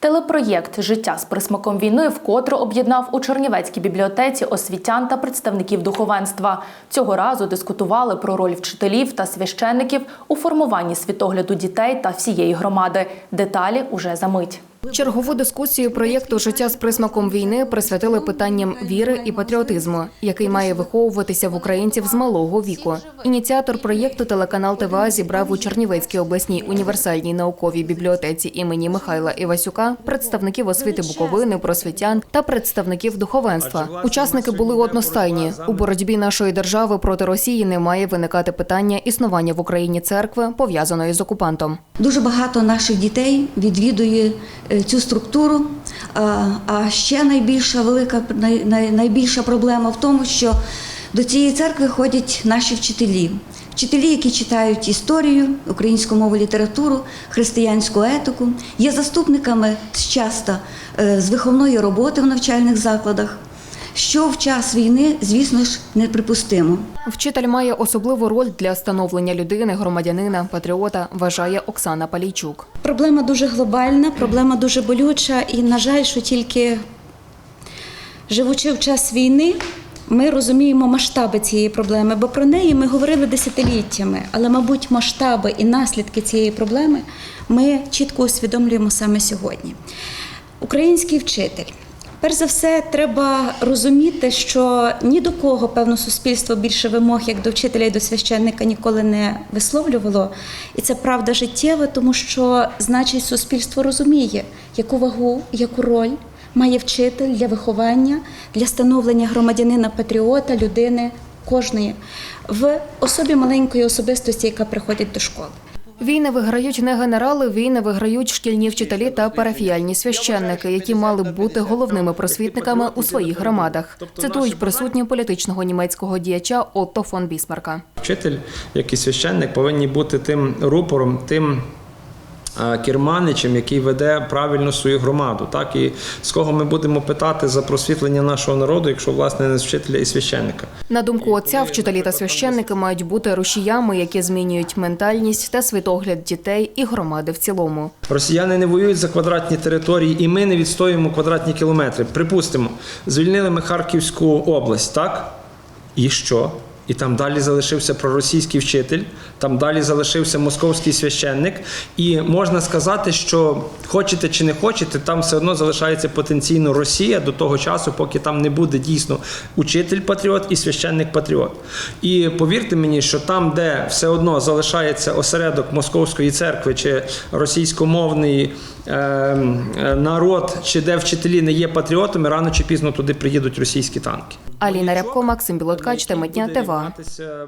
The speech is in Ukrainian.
Телепроєкт Життя з присмаком війни вкотре об'єднав у Чернівецькій бібліотеці освітян та представників духовенства. Цього разу дискутували про роль вчителів та священників у формуванні світогляду дітей та всієї громади. Деталі уже за мить. Чергову дискусію проєкту Життя з присмаком війни присвятили питанням віри і патріотизму, який має виховуватися в українців з малого віку. Ініціатор проєкту телеканал ТВА зібрав у Чернівецькій обласній універсальній науковій бібліотеці імені Михайла Івасюка представників освіти Буковини, просвітян та представників духовенства. Учасники були одностайні. У боротьбі нашої держави проти Росії не має виникати питання існування в Україні церкви пов'язаної з окупантом. Дуже багато наших дітей відвідує цю структуру. А- А ще найбільша велика най- най- найбільша проблема в тому, що до цієї церкви ходять наші вчителі. Вчителі, які читають історію, українську мову, літературу, християнську етику, є заступниками часто е, з виховної роботи в навчальних закладах, що в час війни, звісно ж, неприпустимо. Вчитель має особливу роль для становлення людини, громадянина, патріота, вважає Оксана Палійчук. Проблема дуже глобальна, проблема дуже болюча, і, на жаль, що тільки живучи в час війни, ми розуміємо масштаби цієї проблеми, бо про неї ми говорили десятиліттями, але, мабуть, масштаби і наслідки цієї проблеми ми чітко усвідомлюємо саме сьогодні. Український вчитель. Перш за все, треба розуміти, що ні до кого, певно, суспільство більше вимог, як до вчителя і до священника, ніколи не висловлювало. І це правда життєва, тому що, значить, суспільство розуміє, яку вагу, яку роль має вчитель для виховання, для становлення громадянина патріота, людини кожної в особі маленької особистості, яка приходить до школи. Війни виграють не генерали, війни виграють шкільні вчителі та парафіяльні священники, які мали б бути головними просвітниками у своїх громадах. Цитують присутні політичного німецького діяча Отто фон Бісмарка. Вчитель, як і священник, повинні бути тим рупором, тим керманичем, який веде правильно свою громаду. Так і з кого ми будемо питати за просвітлення нашого народу, якщо власне не з вчителя і священника. На думку отця, вчителі та священники мають бути рушіями, які змінюють ментальність та світогляд дітей і громади в цілому. Росіяни не воюють за квадратні території, і ми не відстоюємо квадратні кілометри. Припустимо, звільнили ми Харківську область, так? І що? І там далі залишився проросійський вчитель, там далі залишився московський священник. І можна сказати, що хочете чи не хочете, там все одно залишається потенційно Росія до того часу, поки там не буде дійсно учитель-патріот і священник-патріот. І повірте мені, що там, де все одно залишається осередок московської церкви чи російськомовний е, е, народ, чи де вчителі не є патріотами, рано чи пізно туди приїдуть російські танки. Аліна Рябко, Максим Білоткач, тема дня ТВА.